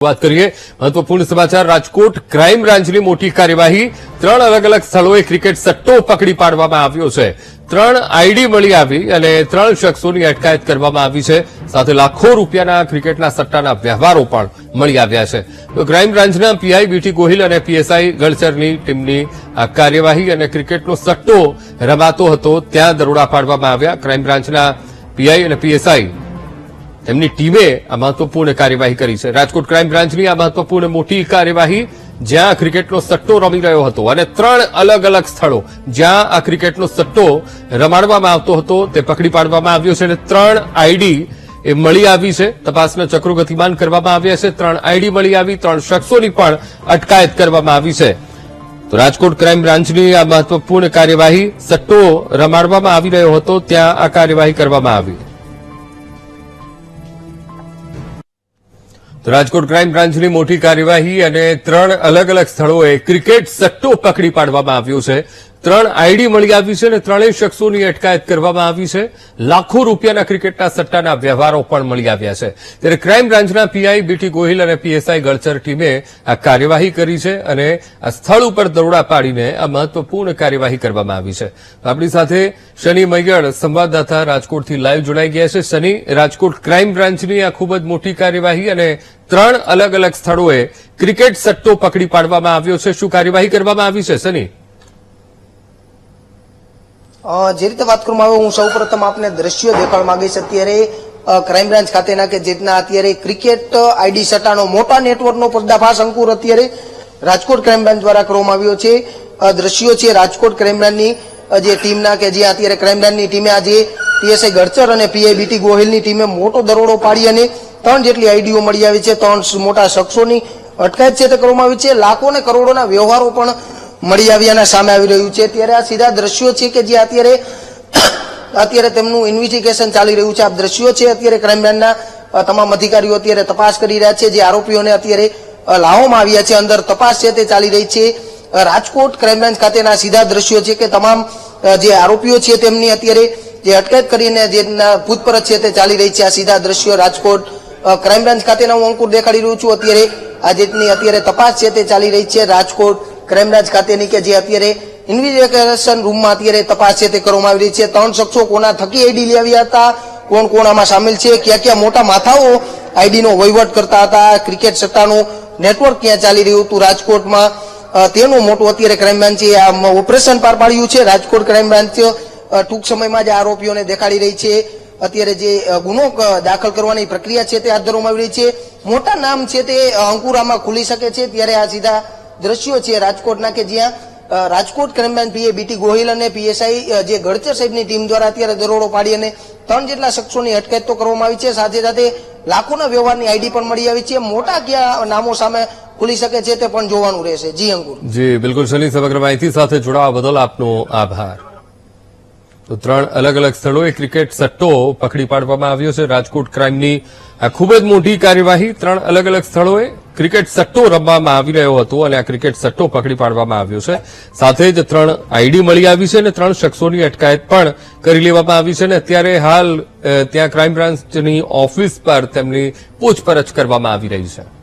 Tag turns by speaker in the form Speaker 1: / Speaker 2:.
Speaker 1: વાત કરીએ મહત્વપૂર્ણ સમાચાર. રાજકોટ ક્રાઇમ બ્રાન્ચની મોટી કાર્યવાહી. ત્રણ અલગ અલગ સ્થળોએ ક્રિકેટ સટ્ટો પકડી પાડવામાં આવ્યો છે. ત્રણ આઈડી મળી આવી અને ત્રણ શખ્સોની અટકાયત કરવામાં આવી છે. સાથે લાખો રૂપિયાના ક્રિકેટના સટ્ટાના વ્યવહારો પણ મળી આવ્યા છે. તો ક્રાઇમ બ્રાન્ચના પીઆઈ બીટી ગોહિલ અને પીએસઆઈ ગળચરની ટીમની આ કાર્યવાહી અને ક્રિકેટનો સટ્ટો રમાતો હતો. ત્યાં દરોડા પાડવામાં આવ્યા. ક્રાઇમ બ્રાન્ચના પીઆઈ અને પીએસઆઈ તેમની ટીમે આ મહત્વપૂર્ણ કાર્યવાહી કરી છે. રાજકોટ ક્રાઇમ બ્રાન્ચની આ મહત્વપૂર્ણ મોટી કાર્યવાહી, જ્યાં ક્રિકેટનો સટ્ટો રમી રહ્યો હતો અને ત્રણ અલગ અલગ સ્થળો જ્યાં આ ક્રિકેટનો સટ્ટો રમાડવામાં આવતો હતો, તે પકડી પાડવામાં આવ્યો છે અને ત્રણ આઈડી એ મળી આવી છે. તપાસના ચક્રો ગતિમાન કરવામાં આવ્યા છે. ત્રણ આઈડી મળી આવી, ત્રણ શખ્સોની પણ અટકાયત કરવામાં આવી છે. તો રાજકોટ ક્રાઇમ બ્રાન્ચની આ મહત્વપૂર્ણ કાર્યવાહી, સટ્ટો રમાડવામાં આવી રહ્યો હતો, ત્યાં આ કાર્યવાહી કરવામાં આવી. રાજકોટ ક્રાઇમ બ્રાન્ચની મોટી કાર્યવાહી અને ત્રણ અલગ અલગ સ્થળોએ ક્રિકેટ સટ્ટો પકડી પાડવામાં આવ્યો છે. ત્રણ આઈડી મળી આવી છે અને ત્રણેય શખ્સોની અટકાયત કરવામાં આવી છે. લાખો રૂપિયાના ક્રિકેટના સટ્ટાના વ્યવહારો પણ મળી આવ્યા છે. ત્યારે ક્રાઇમ બ્રાન્ચના પીઆઈ બીટી ગોહિલ અને પીએસઆઈ ગળચર ટીમે આ કાર્યવાહી કરી છે અને આ સ્થળ ઉપર દરોડા પાડીને આ મહત્વપૂર્ણ કાર્યવાહી કરવામાં આવી છે. આપણી સાથે શનિ મૈયડ સંવાદદાતા રાજકોટથી લાઈવ જોડાઈ ગયા છે. શનિ રાજકોટ ક્રાઇમ બ્રાન્ચની આ ખૂબ જ મોટી કાર્યવાહી અને ત્રણ અલગ અલગ સ્થળોએ ક્રિકેટ સટ્ટો પકડી પાડવામાં આવ્યો છે. શું કાર્યવાહી કરવામાં આવી છે શનિ?
Speaker 2: અ, જે રીતે વાત કરવામાં આવે હું સૌપ્રથમ આપને દ્રશ્યો દેખાડવા માંગીશ. અત્યારે ક્રાઇમ બ્રાન્ચ ખાતેના કે જેટના અત્યારે ક્રિકેટ આઈડી સટ્ટાનો મોટા નેટવર્કનો પર્દાફાશ અંકુર અત્યારે રાજકોટ ક્રાઇમ બ્રાન્ચ દ્વારા કરવામાં આવ્યો છે. દ્રશ્યો છે રાજકોટ ક્રાઇમ બ્રાન્ચની જે ટીમના કે જે અત્યારે ક્રાઇમ બ્રાન્ચની ટીમે આજે પીએસઆઈ ગડચર અને પીઆઈબીટી ગોહિલની ટીમે મોટો દરોડો પાડી અને ત્રણ જેટલી આઈડીઓ મળી આવી છે. ત્રણ મોટા શખ્સોની અટકાયત છે તે કરવામાં આવી છે. લાખો અને કરોડોના વ્યવહારો પણ મળી આવ્યાના સામે આવી રહ્યું છે. ત્યારે આ સીધા દ્રશ્યો છે કે જે અત્યારે અત્યારે તેમનું ઇન્વેસ્ટિગેશન ચાલી રહ્યું છે. આ દ્રશ્યો છે અત્યારે ક્રાઇમ બ્રાન્ચના તમામ અધિકારીઓ અત્યારે તપાસ કરી રહ્યા છે. જે આરોપીઓને અત્યારે લાવવામાં આવ્યા છે. અંદર તપાસ છે તે ચાલી રહી છે. રાજકોટ ક્રાઇમ બ્રાન્ચ ખાતેના સીધા દ્રશ્યો છે કે તમામ જે આરોપીઓ છે તેમની અત્યારે જે અટકાયત કરીને જે પૂછપરછ છે તે ચાલી રહી છે. આ સીધા દ્રશ્યો રાજકોટ ક્રાઇમ બ્રાન્ચ ખાતેના હું અંકુર દેખાડી રહ્યું છું. અત્યારે આ જેટની અત્યારે તપાસ છે તે ચાલી રહી છે. રાજકોટ ક્રાઇમ બ્રાન્ચ ખાતેની કે જે અત્યારે ઇન્વેસ્ટિગેશન રૂમમાં અત્યારે તપાસ છે તે કરવામાં આવી રહી છે. ત્રણ શખ્સો કોના થકી આઈડી લઈ આવ્યા હતા? કોણ કોણ આમાં સામેલ છે? ક્યાં ક્યાં મોટા માથાઓ આઈડીનો વહીવટ કરતા હતા? ક્રિકેટ સટ્ટાનું નેટવર્ક ક્યાં ચાલી રહ્યું હતું રાજકોટમાં? તેનું મોટું અત્યારે ક્રાઇમ બ્રાન્ચે આ ઓપરેશન પાર પાડ્યું છે. રાજકોટ ક્રાઇમ બ્રાન્ચ ટૂંક સમયમાં જ આરોપીઓને દેખાડી રહી છે. અત્યારે જે ગુનો દાખલ કરવાની પ્રક્રિયા છે તે હાથ ધરવામાં આવી રહી છે. મોટા નામ છે તે અંકુરામાં ખુલી શકે છે. ત્યારે આ સીધા દ્રશ્યો છે રાજકોટના કે જ્યાં Rajkot crime branch PA BT Gohil અને પીએસઆઈ જે ગડચર સાહેબની ટીમ દ્વારા અત્યારે દરોડો પાડી અને ત્રણ જેટલા શખ્સોની અટકાયત તો કરવામાં આવી છે. સાથે સાથે લાખોના વ્યવહારની આઈડી પણ મળી આવી છે. મોટા ક્યાં નામો સામે ખુલી શકે છે તે પણ જોવાનું રહેશે. જી, અંકુર.
Speaker 1: જી, બિલકુલ સની સમગ્ર માહિતી સાથે જોડાવા બદલ આપનો આભાર. તો ત્રણ અલગ અલગ સ્થળોએ ક્રિકેટ સટ્ટો પકડી પાડવામાં આવ્યો છે. રાજકોટ ક્રાઇમની આ ખૂબ જ મોટી કાર્યવાહી ત્રણ અલગ અલગ સ્થળોએ ક્રિકેટ સટ્ટો રમવામાં આવી રહ્યો હતો અને આ ક્રિકેટ સટ્ટો પકડી પાડવામાં આવ્યો છે. સાથે જ ત્રણ આઈડી મળી આવી છે અને ત્રણ શખ્સોની અટકાયત પણ કરી લેવામાં આવી છે અને અત્યારે હાલ ત્યાં ક્રાઇમ બ્રાન્ચની ઓફિસ પર તેમની પૂછપરછ કરવામાં આવી રહી છે.